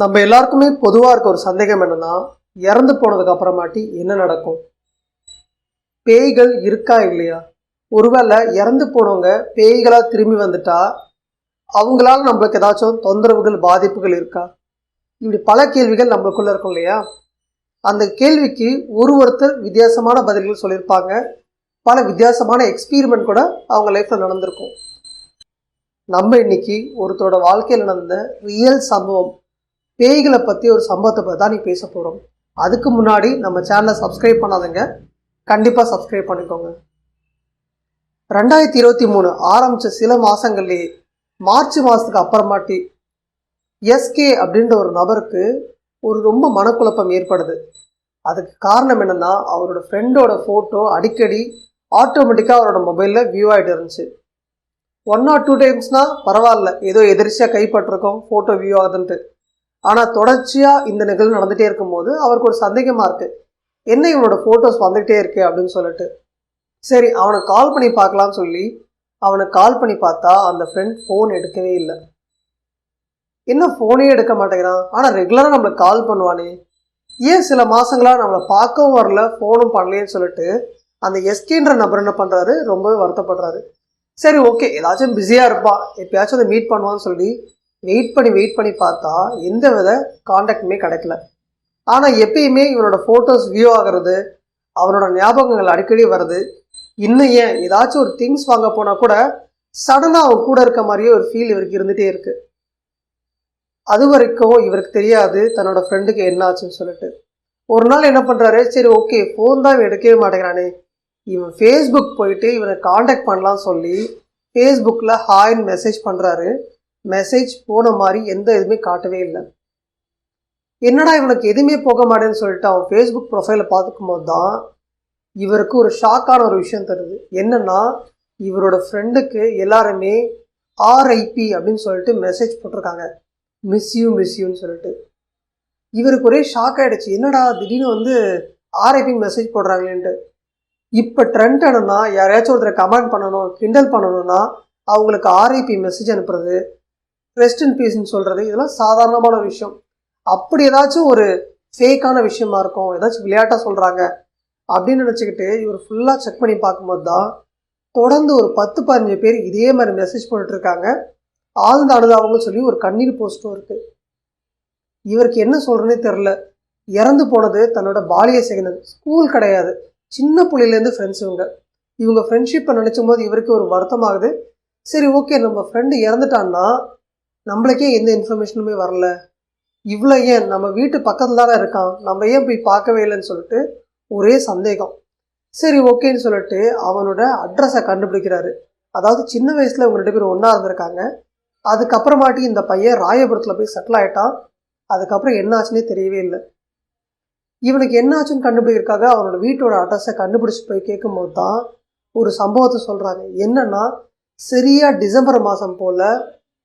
நம்ம எல்லாருக்குமே பொதுவாக இருக்க ஒரு சந்தேகம் என்னன்னா இறந்து போனதுக்கு அப்புறமாட்டி என்ன நடக்கும்? பேய்கள் இருக்கா இல்லையா? ஒருவேளை இறந்து போனவங்க பேய்களாக திரும்பி வந்துட்டா அவங்களால நம்மளுக்கு ஏதாச்சும் தொந்தரவுகள் பாதிப்புகள் இருக்கா? இப்படி பல கேள்விகள் நம்மளுக்குள்ள இருக்கும் இல்லையா? அந்த கேள்விக்கு ஒரு ஒருத்தர் வித்தியாசமான பதில்கள் சொல்லியிருப்பாங்க. பல வித்தியாசமான எக்ஸ்பீரிமெண்ட் கூட அவங்க லைஃப்பில் நடந்திருக்கும். நம்ம இன்னைக்கு ஒருத்தரோட வாழ்க்கையில் நடந்த ரியல் சம்பவம் பேய்களை பற்றி ஒரு சம்பவத்தை பற்றி தான் நீ பேச போகிறோம் அதுக்கு முன்னாடி நம்ம சேனலை சப்ஸ்கிரைப் பண்ணாதங்க. கண்டிப்பாக சப்ஸ்கிரைப் பண்ணிக்கோங்க. ரெண்டாயிரத்தி இருபத்தி மூணு ஆரம்பித்த சில மாதங்கள்லேயே மார்ச் மாதத்துக்கு அப்புறமாட்டி எஸ்கே அப்படின்ற ஒரு நபருக்கு ஒரு ரொம்ப மனக்குழப்பம் ஏற்படுது. அதுக்கு காரணம் என்னென்னா அவரோட ஃப்ரெண்டோட ஃபோட்டோ அடிக்கடி ஆட்டோமேட்டிக்காக அவரோட மொபைலில் வியூ ஆகிட்டு இருந்துச்சு. ஒன் ஆர் டூ டைம்ஸ்னால் பரவாயில்ல ஏதோ எதிர்ச்சியாக கைப்பற்றிருக்கோம் ஃபோட்டோ வியூ ஆகுதுன்ட்டு. ஆனால் தொடர்ச்சியாக இந்த நிகழ்வு நடந்துகிட்டே இருக்கும்போது அவருக்கு ஒரு சந்தேகமாக இருக்குது என்ன இவனோட ஃபோட்டோஸ் வந்துகிட்டே இருக்கு அப்படின்னு சொல்லிட்டு. சரி அவனை கால் பண்ணி பார்க்கலாம்னு சொல்லி அவனை கால் பண்ணி பார்த்தா அந்த ஃப்ரெண்ட் ஃபோன் எடுக்கவே இல்லை. என்ன ஃபோனே எடுக்க மாட்டேங்கிறான்? ஆனால் ரெகுலராக நம்மளுக்கு கால் பண்ணுவானே. ஏன் சில மாதங்களாக நம்மளை பார்க்கவும் வரல ஃபோனும் பண்ணலையேன்னு சொல்லிட்டு அந்த எஸ்கேன்ற நபர் என்ன பண்ணுறாரு ரொம்பவே வருத்தப்படுறாரு. சரி ஓகே ஏதாச்சும் பிஸியாக இருப்பான். எப்பயாச்சும் அதை மீட் பண்ணுவான்னு சொல்லி வெயிட் பண்ணி வெயிட் பண்ணி பார்த்தா எந்த வித காண்டாக்டுமே கிடைக்கல. ஆனால் எப்பயுமே இவனோட ஃபோட்டோஸ் வியூ ஆகிறது அவனோட ஞாபகங்கள் அடிக்கடி வருது. இன்னும் ஏன்? ஏதாச்சும் ஒரு திங்ஸ் வாங்க போனால் கூட சடனாக அவன் கூட இருக்க மாதிரியே ஒரு ஃபீல் இவருக்கு இருந்துகிட்டே இருக்கு. அது வரைக்கும் இவருக்கு தெரியாது தன்னோட ஃப்ரெண்டுக்கு என்ன ஆச்சுன்னு சொல்லிட்டு. ஒரு நாள் என்ன பண்ணுறாரு சரி ஓகே ஃபோன் தான் எடுக்கவே மாட்டேங்கிறானே. இவன் ஃபேஸ்புக் போயிட்டு இவனை காண்டாக்ட் பண்ணலாம்னு சொல்லி ஃபேஸ்புக்கில் ஹாய்ன்னு மெசேஜ் பண்ணுறாரு மெசேஜ் போன மாதிரி எந்த இதுவுமே காட்டவே இல்லை. என்னடா இவனுக்கு எதுவுமே போக மாட்டேன்னு சொல்லிட்டு அவன் ஃபேஸ்புக் ப்ரொஃபைலை பார்த்துக்கும் போது தான் இவருக்கு ஒரு ஷாக்கான ஒரு விஷயம் தருது. என்னன்னா இவரோட ஃப்ரெண்டுக்கு எல்லாருமே ஆர்ஐபி அப்படின்னு சொல்லிட்டு மெசேஜ் போட்டிருக்காங்க. மிஸ் யூ மிஸ் யூன்னு சொல்லிட்டு. இவருக்கு ஒரே ஷாக் ஆகிடுச்சு என்னடா திடீர்னு வந்து ஆர்ஐபி மெசேஜ் போடுறாங்களேன்ட்டு. இப்போ ட்ரெண்ட் என்னன்னா யாரையாச்சும் ஒருத்தரை கமெண்ட் பண்ணணும் கிண்டல் பண்ணணும்னா அவங்களுக்கு ஆர்ஐபி மெசேஜ் அனுப்புறது ரெஸ்ட் இன் பீஸ்ன்னு சொல்கிறது இதெல்லாம் சாதாரணமான விஷயம். அப்படி ஏதாச்சும் ஒரு ஃபேக்கான விஷயமா இருக்கும் ஏதாச்சும் விளையாட்டாக சொல்கிறாங்க அப்படின்னு நினச்சிக்கிட்டு இவர் ஃபுல்லாக செக் பண்ணி பார்க்கும்போது தான் தொடர்ந்து ஒரு பத்து பதினஞ்சு பேர் இதே மாதிரி மெசேஜ் போட்டுட்ருக்காங்க. ஆழ்ந்த அனுதாபம்னு சொல்லி ஒரு கண்ணீர் போஸ்ட்டும் இருக்குது இவருக்கு என்ன சொல்கிறேனே தெரில இறந்து போனது தன்னோட பாலிய சிகனது ஸ்கூல் கிடையாது. சின்ன புள்ளிலேருந்து ஃப்ரெண்ட்ஸ் இவங்க. இவங்க ஃப்ரெண்ட்ஷிப்பை நினச்சும் போது இவருக்கு ஒரு வருத்தமாகுது. சரி ஓகே நம்ம ஃப்ரெண்டு இறந்துட்டான்னா நம்மளுக்கே எந்த இன்ஃபர்மேஷனுமே வரல. இவ்வளோ ஏன்? நம்ம வீட்டு பக்கத்தில் தானே இருக்கான். நம்ம ஏன் போய் பார்க்கவே இல்லைன்னு சொல்லிட்டு ஒரே சந்தேகம். சரி ஓகேன்னு சொல்லிட்டு அவனோட அட்ரஸை கண்டுபிடிக்கிறாரு. அதாவது சின்ன வயசில் இவங்க ரெண்டு பேரும் ஒன்றா இருந்திருக்காங்க. அதுக்கப்புறமாட்டி இந்த பையன் ராயபுரத்தில் போய் செட்டில் ஆகிட்டான் அதுக்கப்புறம் என்ன ஆச்சுன்னே தெரியவே இல்லை. இவனுக்கு என்ன ஆச்சுன்னு கண்டுபிடிக்கிறதுக்காக அவனோட வீட்டோட அட்ரஸை கண்டுபிடிச்சி போய் கேட்கும்போது தான் ஒரு சம்பவத்தை சொல்கிறாங்க என்னன்னா சரியாக டிசம்பர் மாதம் போல்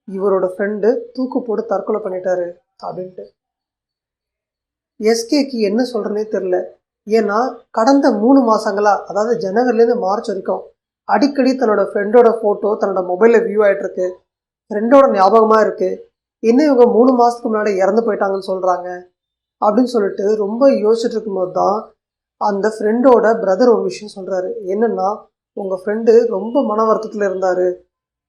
இவரோட ஃப்ரெண்டு தூக்கு போட்டு தற்கொலை பண்ணிட்டாரு அப்படின்ட்டு எஸ்கேக்கு என்ன சொல்கிறனே தெரில ஏன்னா கடந்த மூணு மாதங்களா அதாவது ஜனவரிலேருந்து மார்ச் வரைக்கும் அடிக்கடி தன்னோட ஃப்ரெண்டோட ஃபோட்டோ தன்னோட மொபைலில் வியூ ஆகிட்டுருக்கு ஃப்ரெண்டோட ஞாபகமாக இருக்குது என்ன இவங்க மூணு மாதத்துக்கு முன்னாடி இறந்து போயிட்டாங்கன்னு சொல்கிறாங்க அப்படின்னு சொல்லிட்டு ரொம்ப யோசிச்சுட்டு இருக்கும்போது தான் அந்த ஃப்ரெண்டோட பிரதர் ஒரு விஷயம் சொல்கிறாரு என்னென்னா உங்கள் ஃப்ரெண்டு ரொம்ப மன வருத்தத்தில் இருந்தார்.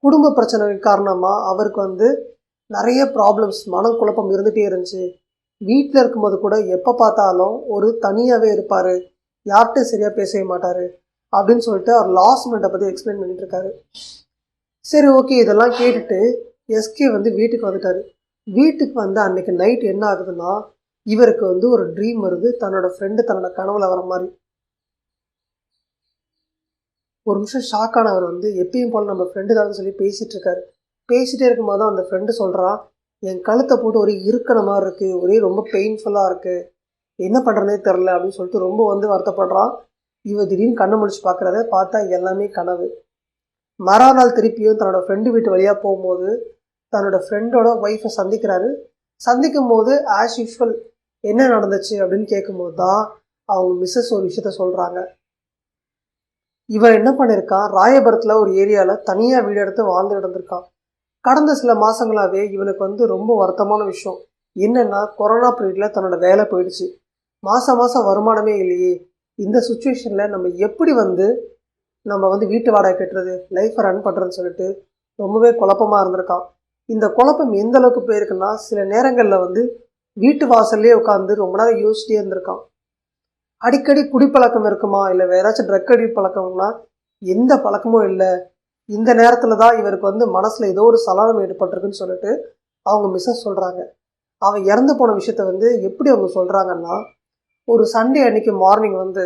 குடும்ப பிரச்சனை காரணமாக அவருக்கு வந்து நிறைய ப்ராப்ளம்ஸ் மனக்குழப்பம் இருந்துகிட்டே இருந்துச்சு. வீட்டில் இருக்கும்போது கூட எப்போ பார்த்தாலும் ஒரு தனியாகவே இருப்பார். யார்கிட்டையும் சரியாக பேசவே மாட்டார் அப்படின்னு சொல்லிட்டு அவர் லாஸ்ட் மினிட்டை பற்றி எக்ஸ்பிளைன் பண்ணிட்டு இருக்காரு. சரி ஓகே இதெல்லாம் கேட்டுட்டு எஸ்கே வந்து வீட்டுக்கு வந்துட்டார். வீட்டுக்கு வந்து அன்னைக்கு நைட் என்ன ஆகுதுன்னா இவருக்கு வந்து ஒரு ட்ரீம் வருது. தன்னோட ஃப்ரெண்டு தன்னோட கனவுல வர மாதிரி. ஒரு நிமிஷம் ஷாக் ஆனவர் வந்து எப்பயும் போல் நம்ம ஃப்ரெண்டு தான் சொல்லி பேசிகிட்டு இருக்காரு. பேசிகிட்டே இருக்கும்போது தான் அந்த ஃப்ரெண்டு சொல்கிறான் என் கழுத்தை போட்டு ஒரே இருக்கிற மாதிரி இருக்குது ஒரே ரொம்ப பெயின்ஃபுல்லாக இருக்குது என்ன பண்ணுறதே தெரில அப்படின்னு சொல்லிட்டு ரொம்ப வந்து வருத்தப்படுறான். இவ திடீர்னு கண்ணை முடிச்சு பார்க்குறத பார்த்தா எல்லாமே கனவு. மறுநாள் திருப்பியும் தன்னோட ஃப்ரெண்டு வீட்டு வழியாக போகும்போது தன்னோட ஃப்ரெண்டோட ஒய்ஃபை சந்திக்கிறாரு. சந்திக்கும் போது ஆஸ் யூஷுவல் என்ன நடந்துச்சு? அப்படின்னு கேட்கும்போது தான் அவங்க மிஸ்ஸஸ் ஒரு விஷயத்த சொல்கிறாங்க இவன் என்ன பண்ணியிருக்கான் ராயபுரத்தில் ஒரு ஏரியாவில் தனியாக வீடு எடுத்து வாழ்ந்து நடந்திருக்கான். கடந்த சில மாதங்களாகவே இவனுக்கு வந்து ரொம்ப வருத்தமான விஷயம். என்னென்னா கொரோனா பீரியடில் தன்னோட வேலை போயிடுச்சு. மாதம் மாதம் வருமானமே இல்லையே. இந்த சுச்சுவேஷனில் நம்ம எப்படி வந்து நம்ம வந்து வீட்டு வாடகை கட்டுறது லைஃப்பை ரன் பண்ணுறதுன்னு சொல்லிட்டு ரொம்பவே குழப்பமாக இருந்திருக்கான். இந்த குழப்பம் எந்த அளவுக்கு போயிருக்குன்னா சில நேரங்களில் வந்து வீட்டு வாசல்லே உட்காந்து ரொம்ப நேரம் யோசிச்சிட்டே இருந்திருக்கான். அடிக்கடி குடிப்பழக்கம் இருக்குமா? இல்லை வேற ஏதாச்சும் ட்ரக் அடி பழக்கம்னா எந்த பழக்கமும் இல்லை. இந்த நேரத்தில் தான் இவருக்கு வந்து மனசில் ஏதோ ஒரு சலனம் ஏற்பட்டிருக்குன்னு சொல்லிட்டு அவங்க மிஸ்ஸஸ் சொல்கிறாங்க அவன் இறந்து போன விஷயத்த வந்து எப்படி அவங்க சொல்கிறாங்கன்னா ஒரு சண்டே அன்னைக்கு மார்னிங் வந்து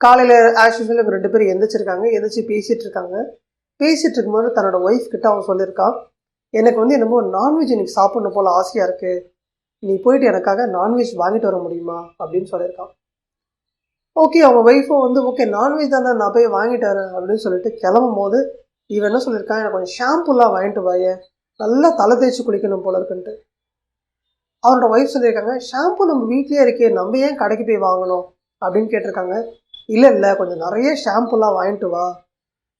காலையில் ஆஸ் யூஸ்வல் இவங்க ரெண்டு பேரும் எந்திரிச்சிருக்காங்க எந்திரிச்சு பேசிகிட்டு இருக்காங்க. பேசிகிட்டு இருக்கும்போது தன்னோட ஒய்ஃப் கிட்ட அவன் சொல்லியிருக்கான் எனக்கு வந்து என்னமோ நான்வெஜ் இன்னைக்கு சாப்பிட்ணும் போல் ஆசையாக இருக்குது நீ போயிட்டு எனக்காக நான்வெஜ் வாங்கிட்டு வர முடியுமா? அப்படின்னு சொல்லியிருக்கான் ஓகே அவங்க ஒய்ஃபும் வந்து ஓகே நான்வெஜ் தானே நான் போய் வாங்கிட்டு வரேன் அப்படின்னு சொல்லிட்டு கிளம்பும் போது இவன் என்ன சொல்லியிருக்கான்? எனக்கு கொஞ்சம் ஷாம்புலாம் வாங்கிட்டு வாயேன் நல்லா தலை தேய்ச்சி குளிக்கணும் போல இருக்குன்ட்டு. அவனோட ஒய்ஃப் சொல்லியிருக்காங்க ஷாம்பு நம்ம வீட்லேயே இருக்கே நம்ம ஏன் கடைக்கு போய் வாங்கணும்? அப்படின்னு கேட்டிருக்காங்க. இல்லை இல்லை கொஞ்சம் நிறைய ஷாம்புலாம் வாங்கிட்டு வா.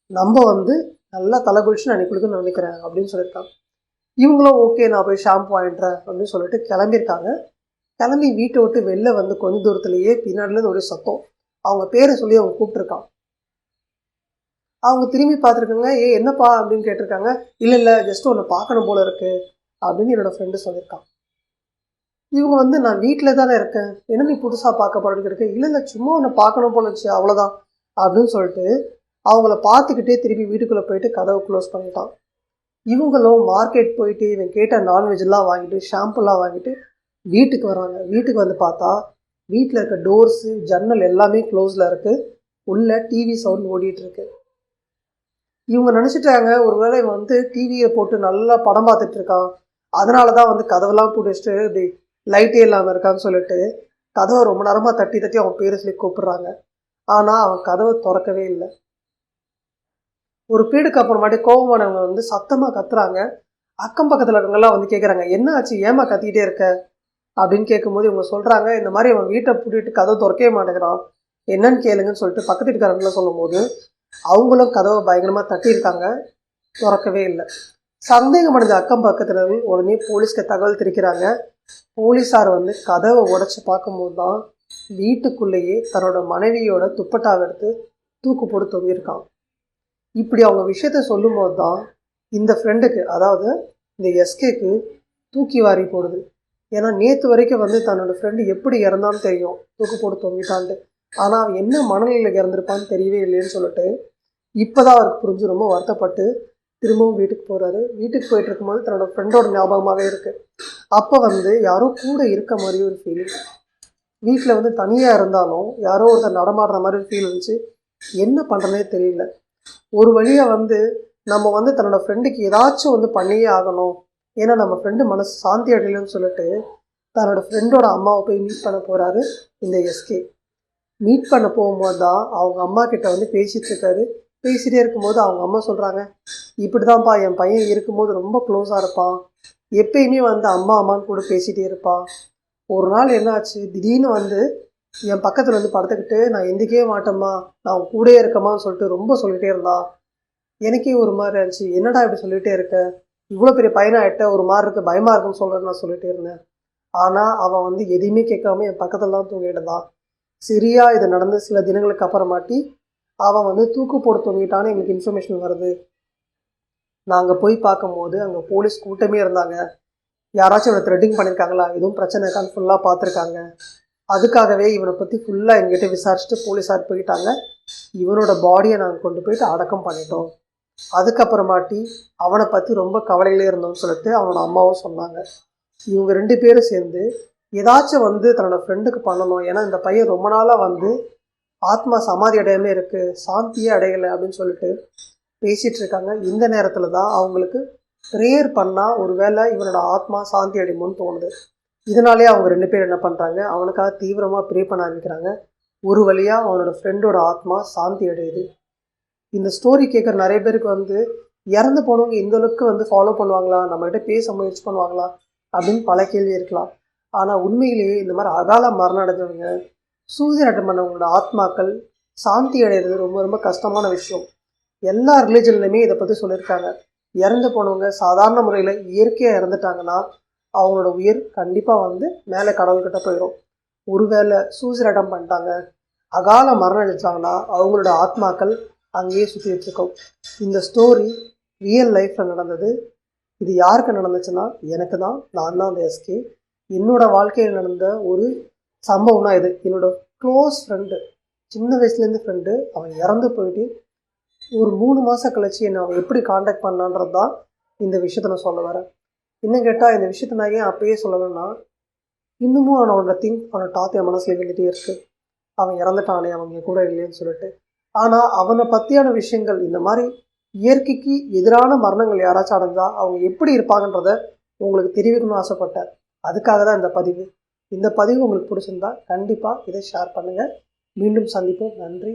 நம்ம வந்து நல்லா தலை குளிச்சு நான் குளிக்கணும்னு நினைக்கிறேன் அப்படின்னு சொல்லியிருக்காங்க இவங்களும் ஓகே நான் போய் ஷாம்பு வாங்கிட்டுறேன் அப்படின்னு சொல்லிட்டு கிளம்பியிருக்காங்க. கிளம்பி வீட்டை விட்டு வெளில வந்து கொஞ்ச தூரத்துலேயே பின்னாடிலேருந்து ஒரு சத்தம். அவங்க பேரை சொல்லி அவங்க கூப்பிட்டுருக்கான். அவங்க திரும்பி பார்த்துருக்காங்க ஏ என்னப்பா? அப்படின்னு கேட்டிருக்காங்க. இல்லை இல்லை ஜஸ்ட் ஒன்று பார்க்கணும் போல இருக்கு அப்படின்னு என்னோடய ஃப்ரெண்டு சொல்லியிருக்கான். இவங்க வந்து நான் வீட்டில் தானே இருக்கேன். என்ன நீ புதுசாக பார்க்க போகிறேன்னு கேட்க இல்லை இல்லை சும்மா ஒன்று பார்க்கணும் போல இருந்துச்சு அவ்வளோதான் அப்படின்னு சொல்லிட்டு அவங்கள பார்த்துக்கிட்டே திருப்பி வீட்டுக்குள்ளே போயிட்டு கதவை க்ளோஸ் பண்ணிட்டான். இவங்களும் மார்க்கெட் போயிட்டு இவன் கேட்ட நான்வெஜ்லாம் வாங்கிட்டு ஷாம்புலாம் வாங்கிட்டு வீட்டுக்கு வராங்க. வீட்டுக்கு வந்து பார்த்தா வீட்டில் இருக்க டோர்ஸு ஜன்னல் எல்லாமே க்ளோஸில் இருக்குது உள்ளே டிவி சவுண்ட் ஓடிட்டுருக்கு இவங்க நினச்சிட்டாங்க ஒருவேளை இவன் வந்து டிவியை போட்டு நல்லா படம் பார்த்துட்ருக்கான் அதனால தான் வந்து கதவெல்லாம் போட்டு வச்சுட்டு இப்படி லைட்டே இல்லாமல் இருக்கான்னு சொல்லிட்டு கதவை ரொம்ப நேரமாக தட்டி தட்டி அவன் பேரை சொல்லி கூப்பிடுறாங்க. ஆனால் அவன் கதவை திறக்கவே இல்லை. ஒரு பீடுக்கு அப்புறமாட்டி கோபமானவங்க வந்து சத்தமாக கத்துறாங்க. அக்கம் பக்கத்தில் இருக்கவங்கெல்லாம் வந்து கேட்குறாங்க என்ன ஆச்சு? ஏமா கத்திக்கிட்டே இருக்க? அப்படின்னு கேட்கும்போது இவங்க சொல்கிறாங்க இந்த மாதிரி அவன் வீட்டை பூட்டிட்டு கதவை திறக்கவே மாட்டேங்கிறான். என்னன்னு கேளுங்கன்னு சொல்லிட்டு பக்கத்து வீட்டுக்காரங்கள சொல்லும்போது அவங்களும் கதவை பயங்கரமாக தட்டியிருக்காங்க. திறக்கவே இல்லை. சந்தேகம் அடைஞ்ச அக்கம் பக்கத்தினர்கள் உடனே போலீஸ்க்கு தகவல் தெரிவிக்கிறாங்க. போலீஸார் வந்து கதவை உடச்சி பார்க்கும்போது தான் வீட்டுக்குள்ளேயே தன்னோட மனைவியோட துப்பட்டாவை எடுத்து தூக்கு போட்டு தொங்கியிருக்கான். இப்படி அவங்க விஷயத்த சொல்லும்போது தான் இந்த ஃப்ரெண்டுக்கு அதாவது இந்த எஸ்கேக்கு தூக்கி வாரி போடுது. ஏன்னா நேற்று வரைக்கும் வந்து தன்னோட ஃப்ரெண்டு எப்படி இறந்தான்னு தெரியும். தூக்கு போட்டு தொங்கிட்டான்ட்டு. ஆனால் அவன் என்ன மனநிலையில் இறந்துருப்பான்னு தெரியவே இல்லைன்னு சொல்லிட்டு இப்போதான் அவருக்கு புரிஞ்சு ரொம்ப வருத்தப்பட்டு திரும்பவும் வீட்டுக்கு போகிறாரு வீட்டுக்கு போயிட்டு இருக்கும்போது தன்னோட ஃப்ரெண்டோட ஞாபகமாகவே இருக்குது அப்போ வந்து யாரோ கூட இருக்க மாதிரி ஒரு ஃபீலிங் வீட்டில் வந்து தனியாக இருந்தாலும் யாரோ ஒருத்தர் நடமாடுற மாதிரி ஒரு ஃபீல் இருந்துச்சு என்ன பண்ணுறதே தெரியல. ஒரு வழியாக வந்து நம்ம வந்து தன்னோட ஃப்ரெண்டுக்கு ஏதாச்சும் வந்து பண்ணியே ஆகணும். ஏன்னா நம்ம ஃப்ரெண்டு மனசு சாந்தி அடையலன்னு சொல்லிட்டு தன்னோட ஃப்ரெண்டோட அம்மாவை போய் மீட் பண்ண போகிறாரு இந்த எஸ்கே மீட் பண்ண போகும்போது தான் அவங்க அம்மா கிட்ட வந்து பேசிகிட்டு இருக்காரு. பேசிகிட்டே இருக்கும்போது அவங்க அம்மா சொல்கிறாங்க இப்படி தான்ப்பா என் பையன் இருக்கும்போது ரொம்ப க்ளோஸாக இருப்பான். எப்பயுமே வந்து அம்மா அம்மான்னு கூட பேசிகிட்டே இருப்பான். ஒரு நாள் என்னாச்சு திடீர்னு வந்து என் பக்கத்தில் வந்து படுத்துக்கிட்டு நான் எந்திக்கவே மாட்டேம்மா. நான் கூட கூடயே இருக்கமான்னு சொல்லிட்டு ரொம்ப சொல்லிகிட்டே இருந்தான். எனக்கே ஒரு மாதிரி இருந்துச்சு என்னடா இப்படி சொல்லிகிட்டே இருக்க? இவ்வளோ பெரிய பையனாகிட்ட ஒரு மாதிரி இருக்குது பயமாக இருக்குன்னு சொல்கிறேன்னு நான் சொல்லிகிட்டே இருந்தேன். ஆனால் அவன் வந்து எதையுமே கேட்காம என் பக்கத்தில் தான் தூங்கிட்டு தான் சரியா இது நடந்து சில தினங்களுக்கு அப்புறமாட்டி அவன் வந்து தூக்கு போட்டு தூங்கிட்டான்னு எங்களுக்கு இன்ஃபர்மேஷன் வருது. நாங்கள் போய் பார்க்கும்போது அங்கே போலீஸ் கூட்டமே இருந்தாங்க. யாராச்சும் இவனை த்ரெட்டிங் பண்ணியிருக்காங்களா எதுவும் பிரச்சனை இருக்கான்னு ஃபுல்லாக பார்த்துருக்காங்க. அதுக்காகவே இவனை பற்றி ஃபுல்லாக எங்கிட்ட விசாரிச்சுட்டு போலீஸார் போயிட்டாங்க. இவனோட பாடியை நாங்கள் கொண்டு போயிட்டு அடக்கம் பண்ணிட்டோம். அதுக்கப்புறமாட்டி அவனை பற்றி ரொம்ப கவலையிலே இருந்தோம்னு சொல்லிட்டு அவனோட அம்மாவும் சொன்னாங்க. இவங்க ரெண்டு பேரும் சேர்ந்து ஏதாச்சும் வந்து தன்னோட ஃப்ரெண்டுக்கு பண்ணணும். ஏன்னா இந்த பையன் ரொம்ப நாளாக வந்து ஆத்மா சமாதி அடையாமல் இருக்குது சாந்தியே அடையலை அப்படின்னு சொல்லிட்டு பேசிகிட்டு இருக்காங்க. இந்த நேரத்தில் தான் அவங்களுக்கு ப்ரேயர் பண்ணால் ஒரு வேளை இவனோட ஆத்மா சாந்தி அடையுமோன்னு தோணுது. இதனாலே அவங்க ரெண்டு பேரும் என்ன பண்ணுறாங்க அவனுக்காக தீவிரமாக ப்ரே பண்ண ஆரம்பிக்கிறாங்க. ஒரு வழியாக அவனோட ஃப்ரெண்டோட ஆத்மா சாந்தி அடையுது. இந்த ஸ்டோரி கேட்குற நிறைய பேருக்கு வந்து இறந்து போனவங்க இந்த அளவுக்கு வந்து ஃபாலோ பண்ணுவாங்களா? நம்மகிட்ட பேச முயற்சி பண்ணுவாங்களா? அப்படின்னு பல கேள்வி இருக்கலாம். ஆனால் உண்மையிலேயே இந்த மாதிரி அகால மரணம் அடைஞ்சவங்க சூசைட் பண்ணவங்களோட ஆத்மாக்கள் சாந்தி அடைகிறது ரொம்ப ரொம்ப கஷ்டமான விஷயம். எல்லா ரிலீஜன்லையுமே இதை பற்றி சொல்லியிருக்காங்க. இறந்து போனவங்க சாதாரண முறையில் இயற்கையாக இறந்துட்டாங்கன்னா அவங்களோட உயிர் கண்டிப்பாக வந்து மேலே கடவுள்கிட்ட போயிடும் ஒருவேளை சூசைடம் பண்ணிட்டாங்க அகால மரணம் அடைஞ்சாங்கன்னா அவங்களோட ஆத்மாக்கள் அங்கேயே சுற்றிட்டு இருக்கோம் இந்த ஸ்டோரி ரியல் லைஃப்பில் நடந்தது. இது யாருக்கு நடந்துச்சுன்னா எனக்கு தான். நான் தான் அந்த எஸ்கே என்னோடய வாழ்க்கையில் நடந்த ஒரு சம்பவம்னா இது. என்னோட க்ளோஸ் ஃப்ரெண்டு சின்ன வயசுலேருந்து ஃப்ரெண்டு அவன் இறந்து போயிட்டு ஒரு மூணு மாதம் கழிச்சு என்னை அவன் எப்படி காண்டாக்ட் பண்ணான்றது தான் இந்த விஷயத்த நான் சொல்ல வரேன். இன்னும் கேட்டால் இந்த விஷயத்த நான் ஏன் அப்பயே சொல்லணும்னா இன்னமும் அவனோட திங்க் அவனோட டாத் என் மனசில் இருந்துகிட்டே இருக்குது அவன் இறந்துட்டானே அவங்க கூட இல்லைன்னு சொல்லிட்டு. ஆனால் அவனை பற்றியான விஷயங்கள் இந்த மாதிரி இயற்கைக்கு எதிரான மரணங்கள் யாராச்சும் அடைஞ்சால் அவங்க எப்படி இருப்பாங்கன்றத உங்களுக்கு தெரிவிக்கணும்னு ஆசைப்பட்டேன். அதுக்காக தான் இந்த பதிவு. இந்த பதிவு உங்களுக்கு பிடிச்சிருந்தா கண்டிப்பாக இதை ஷேர் பண்ணுங்கள் மீண்டும் சந்திப்போம். நன்றி.